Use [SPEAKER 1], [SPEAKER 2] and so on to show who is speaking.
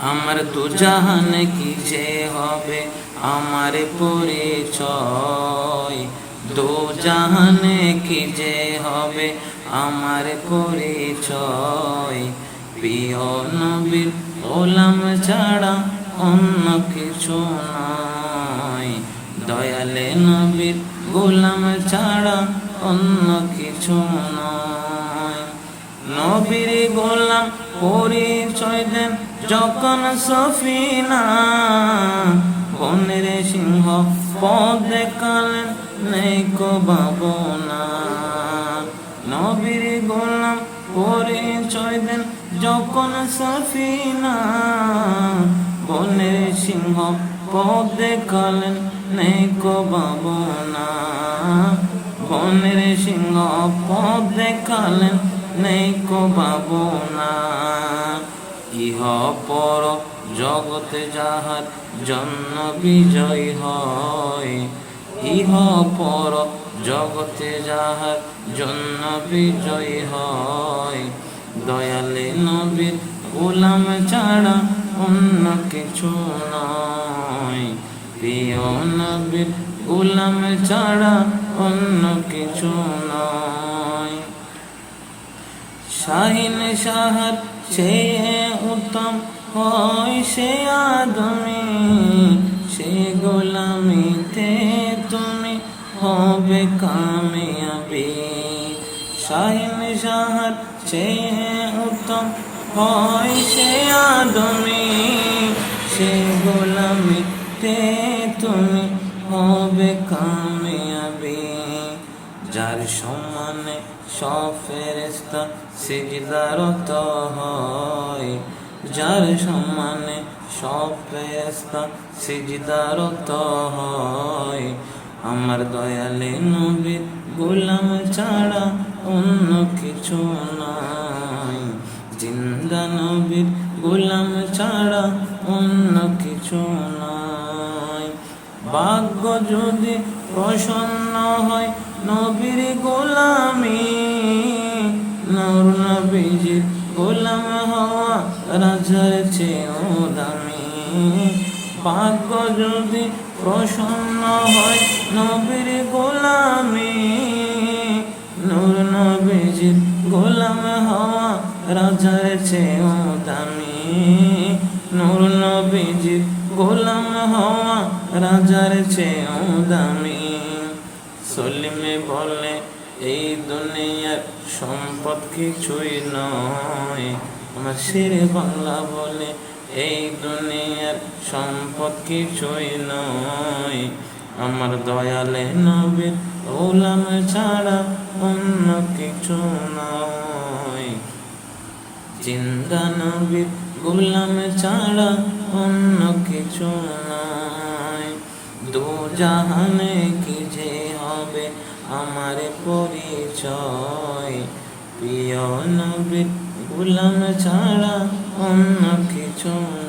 [SPEAKER 1] আমার দু জাহানে কি যে হবে? আমার পরিচয় দু জাহানে কি যে হবে? আমার পরিচয় প্রিয় নবীর গোলাম ছাড়া অন্য কিছু নয় দয়ালে নবীর গোলাম ছাড়া অন্য কিছু নয় নবীর গোলাম পরিচয় দেন যখন সফিনা বনের সিংহ পদ দেখালেন নেই কো ভাবনা নবীর গোলাম পরিচয় দেন যখন সফিনা বনের সিংহ পদ দেখালেন নেই কো ভাবনা বনের সিংহ পদ দেখালেন নেই কো ভাবনা ইহ পর জগতে যাহার জন্য বিজয় হয়, ইহ পর জগতে যাহার জন্য বিজয় হয়। দয়ালে নবীর গোলাম ছাড়া অন্য কিছু নয়, প্রিয় নবীর গোলাম ছাড়া অন্য কিছু নয়। শাহিন শাহর সে উত্তম হয় সে আদমি, সে গোলামিতে তুমি হবে কামিয়াবি। শাহিন শাহর সে উত্তম হয় সে আদমি। যার সম্মানে সব ফেরেস্তা সিজদারত হয়। যার সম্মানে সব ফেরেস্তা সিজদারত হয়। আমার দয়ালে নবীর গোলাম ছাড়া অন্য কিছু নয় জিন্দা নবীর গোলাম ছাড়া অন্য কিছু ভাগ্য যদি প্রসন্ন হয়, নবীর গোলামি, নর নবীজির গোলাম হওয়া রাজার চেয়েও দামি। ভাগ্য যদি প্রসন্ন হয়, নবীর গোলামি, নূর নবীজির গোলাম হওয়া রাজার চেয়েও দামি। নূর নবীজির গোলাম রাজার চেয়েও দামি সলিমে বলে, এই দুনিয়ার সম্পদ কিছুই নয়। আমার শেরে বাংলা বলে, এই দুনিয়ার সম্পদ কিছুই নয়। আমার দয়ালে নবীর ওলাম ছাড়া অন্য কিছু নয়। চিন্তা নবীর গোলাম ছাড়া অন্য কিছু নয়। জাহানে কি যে হবে আমার পরিচয়? প্রিয় নবী গুলাম ছাড়া অন্য কিছু